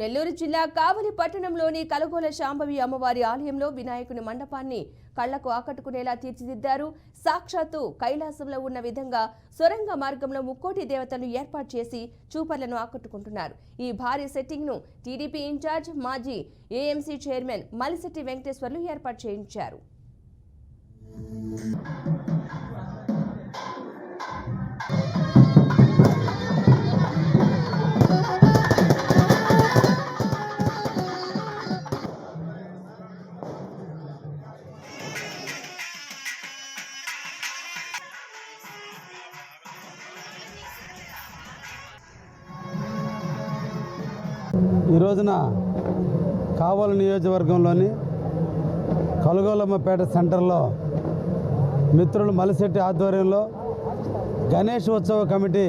నెల్లూరు జిల్లా కావలి పట్టణంలోని కలగోల శాంభవి అమ్మవారి ఆలయంలో వినాయకుని మండపాన్ని కళ్ళకు ఆకట్టుకునేలా తీర్చిదిద్దారు. సాక్షాత్తు కైలాసంలో ఉన్న విధంగా సొరంగ మార్గంలో ముక్కోటి దేవతలను ఏర్పాటు చేసి చూపర్లను ఆకట్టుకుంటున్నారు. ఈ భారీ సెట్టింగ్ను టీడీపీ ఇన్ఛార్జ్ మాజీ ఏఎంసీ చైర్మన్ మలిశెట్టి వెంకటేశ్వర్లు ఏర్పాటు చేయించారు. ఈ రోజున కావలి నియోజకవర్గంలోని కలుగోలమ్మపేట సెంటర్లో మిత్రులు మలిశెట్టి ఆధ్వర్యంలో గణేష్ ఉత్సవ కమిటీ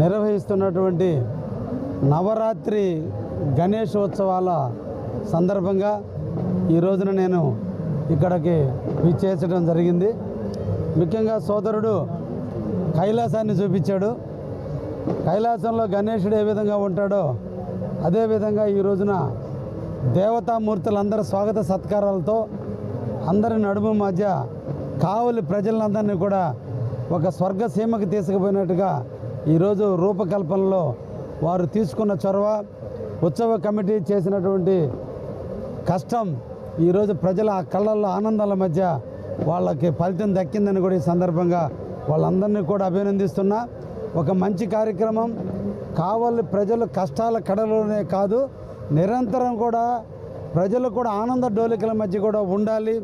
నిర్వహిస్తున్నటువంటి నవరాత్రి గణేష్ ఉత్సవాల సందర్భంగా ఈ రోజున నేను ఇక్కడికి విచ్చేసడం జరిగింది. ముఖ్యంగా సోదరుడు కైలాసాన్ని చూపించాడు. కైలాసంలో గణేశుడు ఏ విధంగా ఉంటాడో అదేవిధంగా ఈ రోజున దేవతామూర్తులందరి స్వాగత సత్కారాలతో అందరి నడుము మధ్య కావలి ప్రజలందరినీ కూడా ఒక స్వర్గసీమకు తీసుకుపోయినట్టుగా ఈరోజు రూపకల్పనలో వారు తీసుకున్న చొరవ ఉత్సవ కమిటీ చేసినటువంటి కష్టం ఈరోజు ప్రజల ఆ కళ్ళల్లో ఆనందాల మధ్య వాళ్ళకి ఫలితం దక్కిందని కూడా ఈ సందర్భంగా వాళ్ళందరినీ కూడా అభినందిస్తున్నా. ఒక మంచి కార్యక్రమం కావాలి ప్రజలు కష్టాల కడలోనే కాదు నిరంతరం కూడా ప్రజలు కూడా ఆనంద డోలికల మధ్య కూడా ఉండాలి.